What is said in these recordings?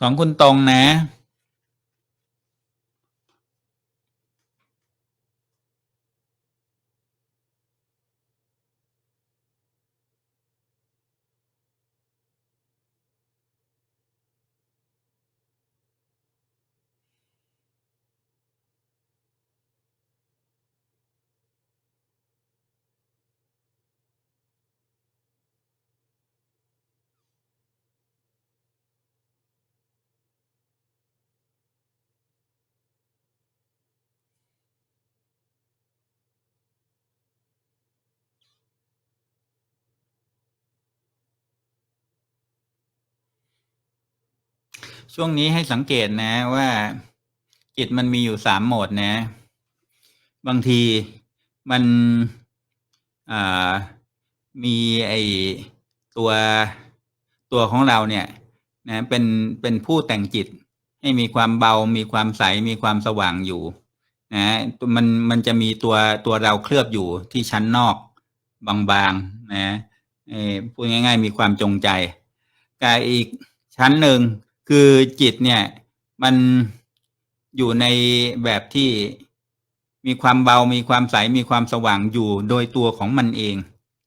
ของคุณตรงนะ ช่วงนี้ให้สังเกตนะว่าจิตมันมีอยู่สามโหมดนะ บางทีมันมีไอตัวตัวของเราเนี่ยนะเป็นเป็นผู้แต่งจิต ให้มีความเบา มีความใส มีความสว่างอยู่นะมันมันจะมีตัวตัวเราเคลือบอยู่ที่ชั้นนอกบางๆนะพูดง่าย ๆ มีความจงใจกับอีกชั้นหนึ่ง คือจิตเนี่ย มันอยู่ในแบบที่มีความเบา มีความใส มีความสว่างอยู่โดยตัวของมันเอง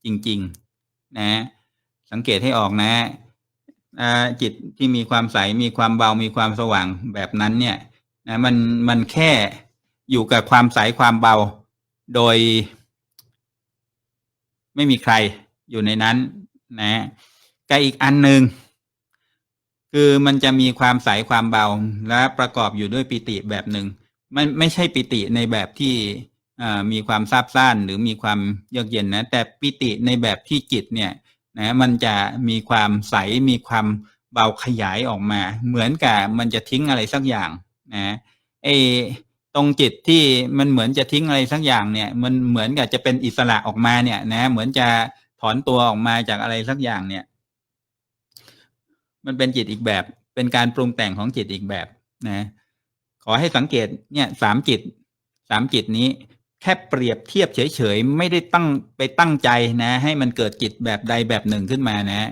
จริง ๆ นะ สังเกตให้ออกนะจิตที่มีความใส มีความเบา มีความสว่างแบบนั้นเนี่ยนะมันมันแค่อยู่กับความใสความเบา โดย ไม่มีใครอยู่ในนั้น นะกับอีกอันหนึ่ง คือมันจะมีความใสความเบาและประกอบอยู่ด้วยปิติแบบหนึ่งมันไม่ใช่ปิติในแบบที่มีความซาบซ่านหรือมีความเยือกเย็นนะแต่ปิติในแบบที่จิตเนี่ยนะมันจะมีความใสมีความเบาขยายออกมา เหมือนกับมันจะทิ้งอะไรสักอย่างนะไอตรงจิตที่มันเหมือนจะทิ้งอะไรสักอย่างเนี่ย มันเหมือนกับจะเป็นอิสระออกมาเนี่ยนะเหมือนจะถอนตัวออกมาจากอะไรสักอย่างเนี่ย มันเป็นจิตอีกแบบ เป็นการปรุงแต่งของจิตอีกแบบนะ ขอให้สังเกตเนี่ยสามจิตสามจิตนี้แค่เปรียบเทียบเฉยๆ ไม่ได้ตั้งไปตั้งใจนะ ให้มันเกิดจิตแบบใดแบบหนึ่งขึ้นมานะ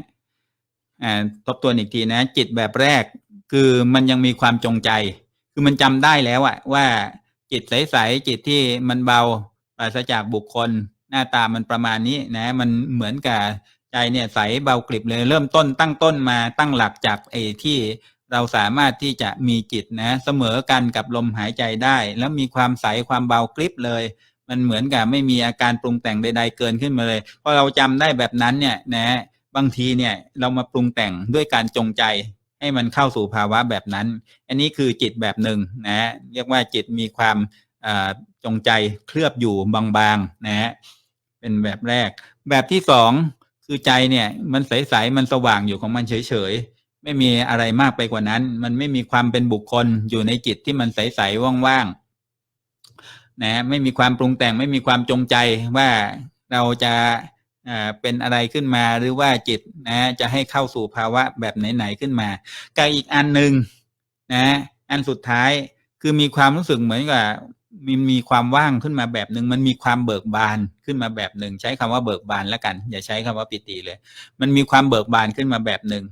อ่าทบทวนอีกทีนะ จิตแบบแรกคือมันยังมีความจงใจ คือมันจำได้แล้วอะว่าจิตใสๆจิตที่มันเบาปราศจากบุคคล หน้าตามันประมาณนี้นะ มันเหมือนกับ ใจเนี่ยใสเบากริบเลยเริ่มต้นตั้งต้นมาตั้งหลักจากไอ้ที่เราสามารถที่จะมีจิตนะเสมอกันกับลมหายใจได้ แล้วมีความใสความเบากริบเลย มันเหมือนกับไม่มีอาการปรุงแต่งใด ๆ เกินขึ้นมาเลยพอเราจำได้แบบนั้นเนี่ยนะบางทีเนี่ยเรามาปรุงแต่งด้วยการจงใจให้มันเข้าสู่ภาวะแบบนั้น อันนี้คือจิตแบบหนึ่งนะเรียกว่าจิตมีความจงใจเคลือบอยู่บางๆนะเป็นแบบแรก แบบที่สอง คือใจเนี่ย มันใสๆมันสว่างอยู่ของมันเฉยๆไม่มีอะไรมากไปกว่านั้น มันไม่มีความเป็นบุคคลอยู่ในจิตที่มันใสๆว่างๆนะไม่มีความปรุงแต่งไม่มีความจงใจว่าเราจะเป็นอะไรขึ้นมาหรือว่าจิตนะจะให้เข้าสู่ภาวะแบบไหนๆขึ้นมากับอีกอันหนึ่งนะอันสุดท้ายคือมีความรู้สึกเหมือนกับ มีมีความว่างขึ้นมาแบบหนึ่งมันมีความเบิกบานขึ้นมาแบบหนึ่งใช้คำว่าเบิกบานแล้วกัน อย่าใช้คำว่าปิติเลย มันมีความเบิกบานขึ้นมาแบบหนึ่ง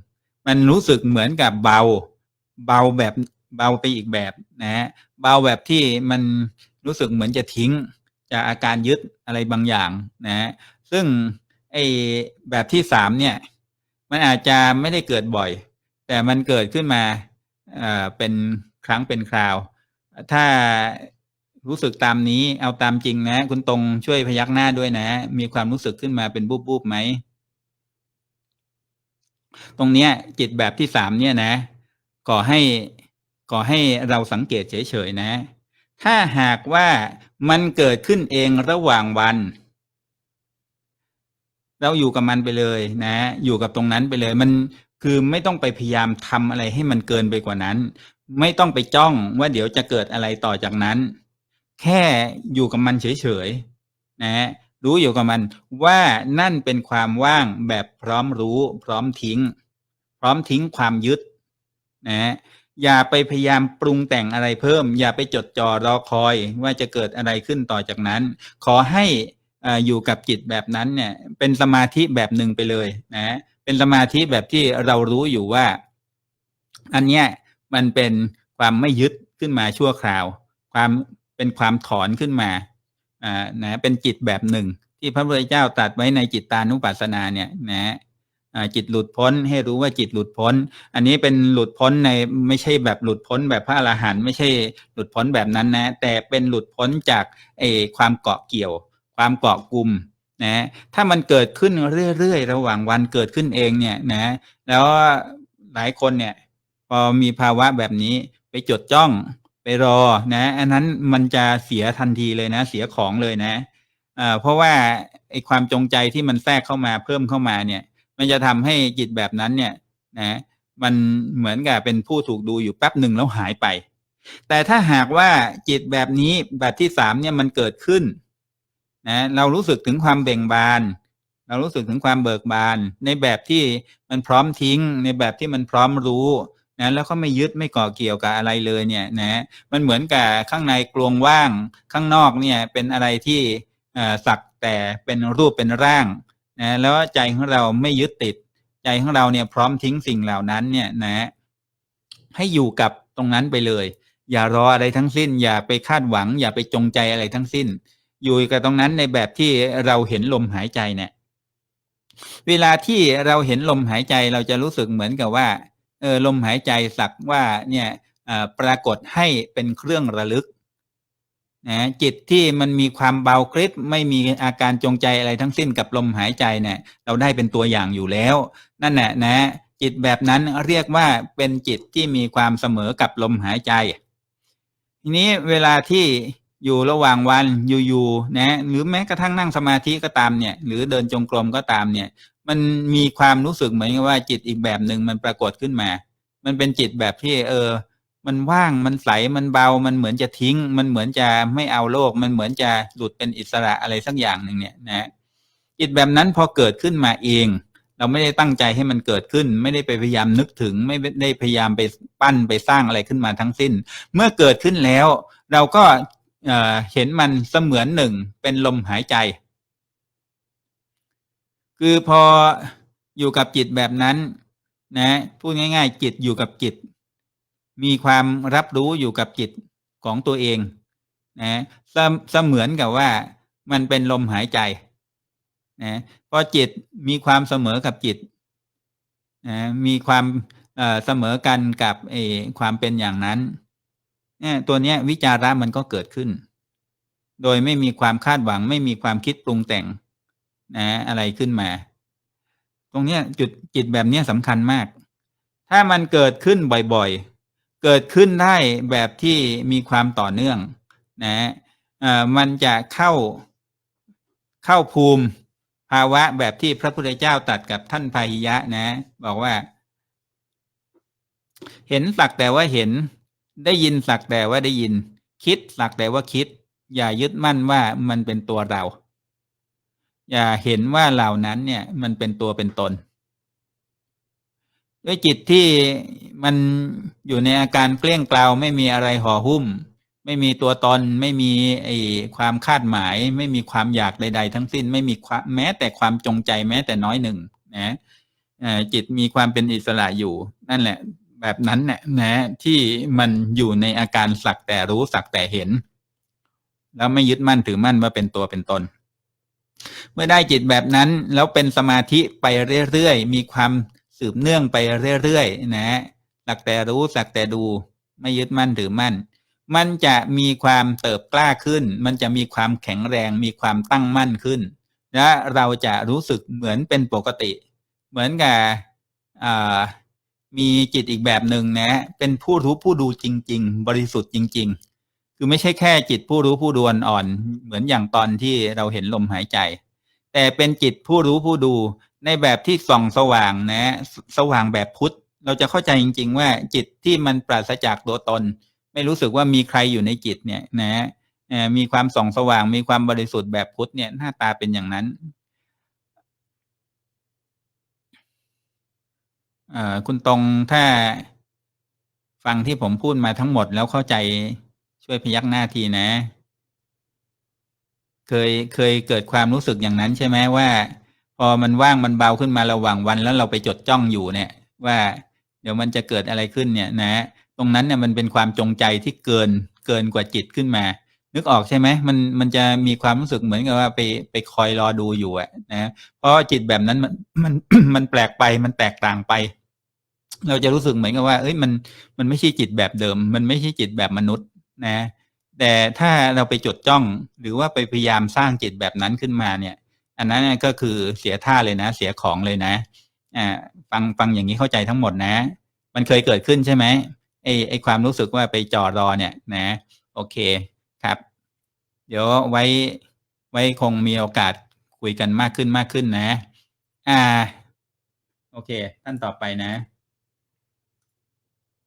มันรู้สึกเหมือนกับเบา เบาแบบเบาไปอีกแบบนะฮะเบาแบบที่มันรู้สึกเหมือนจะทิ้งจากอาการยึดอะไรบางอย่างนะฮะซึ่งไอ้แบบที่สามเนี่ย มันอาจจะไม่ได้เกิดบ่อย แต่มันเกิดขึ้นมาเอ่อเป็นครั้งเป็นคราว ถ้า รู้สึกตามนี้เอาตามจริงนะ คุณตรงช่วยพยักหน้าด้วยนะ มีความรู้สึกขึ้นมาเป็นบูบบูบไหม ตรงเนี้ย จิตแบบที่สามเนี่ยนะก่อให้ก่อให้เราสังเกตเฉยๆนะ ถ้าหากว่ามันเกิดขึ้นเองระหว่างวัน เราอยู่กับมันไปเลยนะ อยู่กับตรงนั้นไปเลย มันคือไม่ต้องไปพยายามทำอะไรให้มันเกินไปกว่านั้น ไม่ต้องไปจ้องว่าเดี๋ยวจะเกิดอะไรต่อจากนั้น แค่อยู่กับมันเฉยๆนะรู้อยู่กับมันว่านั่นเป็นความว่างแบบพร้อมรู้ พร้อมทิ้ง พร้อมทิ้งความยึดนะอย่าไปพยายามปรุงแต่งอะไรเพิ่ม อย่าไปจดจ่อรอคอยว่าจะเกิดอะไรขึ้นต่อจากนั้น ขอให้อยู่กับจิตแบบนั้นเนี่ยเป็นสมาธิแบบหนึ่งไปเลยนะเป็นสมาธิแบบที่เรารู้อยู่ว่า อันเนี้ยมันเป็นความไม่ยึดขึ้นมาชั่วคราว ความ เป็นความถอนขึ้นมาอ่านะเป็นจิตแบบหนึ่ง ที่พระพุทธเจ้าตรัสไว้ในจิตตานุปัสสนาเนี่ยนะอ่าจิตหลุดพ้นให้รู้ว่าจิตหลุดพ้น อันนี้เป็นหลุดพ้นในไม่ใช่แบบหลุดพ้นแบบพระอรหันต์ไม่ใช่หลุดพ้นแบบนั้นนะ แต่เป็นหลุดพ้นจากเออความเกาะเกี่ยว ความเกาะกลุ่มนะถ้ามันเกิดขึ้นเรื่อยๆระหว่างวันเกิดขึ้นเองเนี่ยนะแล้วหลายคนเนี่ยพอมีภาวะแบบนี้ไปจดจ้อง ไปรอนะ อันนั้นมันจะเสียทันทีเลยนะ เสียของเลยนะอ่าเพราะว่าไอความจงใจที่มันแทรกเข้ามาเพิ่มเข้ามาเนี่ย มันจะทำให้จิตแบบนั้นเนี่ยนะมันเหมือนกับเป็นผู้ถูกดูอยู่แป๊บหนึ่งแล้วหายไป แต่ถ้าหากว่าจิตแบบนี้แบบที่สามเนี่ยมันเกิดขึ้นนะเรารู้สึกถึงความเบ่งบาน เรารู้สึกถึงความเบิกบาน ในแบบที่มันพร้อมทิ้ง ในแบบที่มันพร้อมรู้ นะแล้วก็ไม่ยึดไม่ก่อเกี่ยวกับอะไรเลยเนี่ยนะมันเหมือนกับข้างในกลวงว่างข้างนอกเนี่ยเป็นอะไรที่สักแต่เป็นรูปเป็นร่างนะแล้วใจของเราไม่ยึดติด ใจของเราเนี่ยพร้อมทิ้งสิ่งเหล่านั้นเนี่ยนะให้อยู่กับตรงนั้นไปเลย อย่ารออะไรทั้งสิ้น อย่าไปคาดหวัง อย่าไปจงใจอะไรทั้งสิ้น อยู่กับตรงนั้นในแบบที่เราเห็นลมหายใจเนี่ย เวลาที่เราเห็นลมหายใจเราจะรู้สึกเหมือนกับว่า เออลมหายใจสักว่าเนี่ยปรากฏให้เป็นเครื่องระลึกนะจิตที่มันมีความเบาคลิปไม่มีอาการจงใจอะไรทั้งสิ้นกับลมหายใจเนี่ยเราได้เป็นตัวอย่างอยู่แล้ว นั่นแหละนะ จิตแบบนั้นเรียกว่าเป็นจิตที่มีความเสมอกับลมหายใจ ทีนี้เวลาที่อยู่ระหว่างวันอยู่ๆนะหรือแม้กระทั่งนั่งสมาธิก็ตามเนี่ย หรือเดินจงกรมก็ตามเนี่ย มันมีความรู้สึกเหมือนกับว่าจิตอีกแบบหนึ่งมันปรากฏขึ้นมา มันเป็นจิตแบบที่ เออ มันว่างมันใสมันเบามันเหมือนจะทิ้ง มันเหมือนจะไม่เอาโลก มันเหมือนจะหลุดเป็นอิสระอะไรสักอย่างหนึ่งเนี่ยนะจิตแบบนั้นพอเกิดขึ้นมาเอง เราไม่ได้ตั้งใจให้มันเกิดขึ้น ไม่ได้ไปพยายามนึกถึง ไม่ได้พยายามไปปั้นไปสร้างอะไรขึ้นมาทั้งสิ้น เมื่อเกิดขึ้นแล้ว เราก็เห็นมันเสมือนหนึ่งเป็นลมหายใจ คือพออยู่กับจิตแบบนั้น นะพูดง่าย ๆ จิตอยู่กับจิต มีความรับรู้อยู่กับจิตของตัวเอง นะเสมือนกับว่ามันเป็นลมหายใจ นะพอจิตมีความเสมอกับจิต นะมีความเสมอกันกับเอความเป็นอย่างนั้นเนี่ยตัวเนี้ยวิจาระมันก็เกิดขึ้น โดยไม่มีความคาดหวัง ไม่มีความคิดปรุงแต่ง นะอะไรขึ้นมา ตรงเนี้ยจุดจิตแบบเนี้ยสำคัญมาก ถ้ามันเกิดขึ้นบ่อยๆ เกิดขึ้นได้แบบที่มีความต่อเนื่องนะอ่ามันจะเข้าเข้าภูมิภาวะแบบที่พระพุทธเจ้าตัดกับท่านพาหิยะนะ บอกว่า เห็นสักแต่ว่าเห็นได้ยินสักแต่ว่าได้ยิน คิดสักแต่ว่าคิด อย่ายึดมั่นว่ามันเป็นตัวเรา อย่าเห็นว่าเหล่านั้นเนี่ยมันเป็นตัวเป็นตน ด้วยจิตที่มันอยู่ในอาการเกลี้ยงกล่าวไม่มีอะไรห่อหุ้ม ไม่มีตัวตน ไม่มีไอความคาดหมาย ไม่มีความอยากใด ๆ ทั้งสิ้น ไม่มีแม้แต่ความจงใจแม้แต่น้อยหนึ่งนะจิตมีความเป็นอิสระอยู่ นั่นแหละ แบบนั้นเนี่ยนะที่มันอยู่ในอาการสักแต่รู้สักแต่เห็น แล้วไม่ยึดมั่นถือมั่นว่าเป็นตัวเป็นตน เมื่อได้จิตแบบนั้นแล้วเป็นสมาธิไปเรื่อยๆ มีความสืบเนื่องไปเรื่อยๆ นะสักแต่รู้สักแต่ดู ไม่ยึดมั่นถือมั่น มันจะมีความเติบกล้าขึ้น มันจะมีความแข็งแรง มีความตั้งมั่นขึ้น และเราจะรู้สึกเหมือนเป็นปกติ เหมือนกับมีจิตอีกแบบหนึ่งนะ เป็นผู้รู้ผู้ดูจริง ๆ บริสุทธิ์จริง ๆ คือไม่ใช่แค่จิตผู้รู้ผู้ดูอ่อนเหมือนอย่างตอนที่เราเห็นลมหายใจ แต่เป็นจิตผู้รู้ผู้ดูในแบบที่ส่องสว่างนะ สว่างแบบพุทธ เราจะเข้าใจจริง ๆ ว่าจิตที่มันปราศจากตัวตน ไม่รู้สึกว่ามีใครอยู่ในจิตเนี่ยนะมีความส่องสว่าง มีความบริสุทธิ์แบบพุทธเนี่ยหน้าตาเป็นอย่างนั้นคุณตรงถ้าฟังที่ผมพูดมาทั้งหมดแล้วเข้าใจ ช่วยพยักหน้าทีนะ เคยเคยเกิดความรู้สึกอย่างนั้นใช่ไหมว่า พอมันว่างมันเบาขึ้นมาระหว่างวันแล้วเราไปจดจ้องอยู่เนี่ย ว่า เดี๋ยวมันจะเกิดอะไรขึ้นเนี่ยนะ ตรงนั้นเนี่ยมันเป็นความจงใจที่เกินเกินกว่าจิตขึ้นมา นึกออกใช่ไหมมันมันจะมีความรู้สึกเหมือนกับว่าไปไปคอยรอดูอยู่อะนะเพราะจิตแบบนั้นมันมันมันแปลกไปมันแตกต่างไปเราจะรู้สึกเหมือนกับว่า เอ้ย มัน มันไม่ใช่จิตแบบเดิม มันไม่ใช่จิตแบบมนุษย์ นะแต่ถ้าเราไปจดจ้องหรือว่าไปพยายามสร้างจิตแบบนั้นขึ้นมาเนี่ย อันนั้นก็คือเสียท่าเลยนะ เสียของเลยนะอ่าฟังฟังอย่างนี้เข้าใจทั้งหมดนะ มันเคยเกิดขึ้นใช่ไหมไอไอความรู้สึกว่าไปจอรอเนี่ยนะ โอเคครับ เดี๋ยวไว้ไว้คงมีโอกาสคุยกันมากขึ้นมากขึ้นนะ อ่า โอเค ท่านต่อไปนะ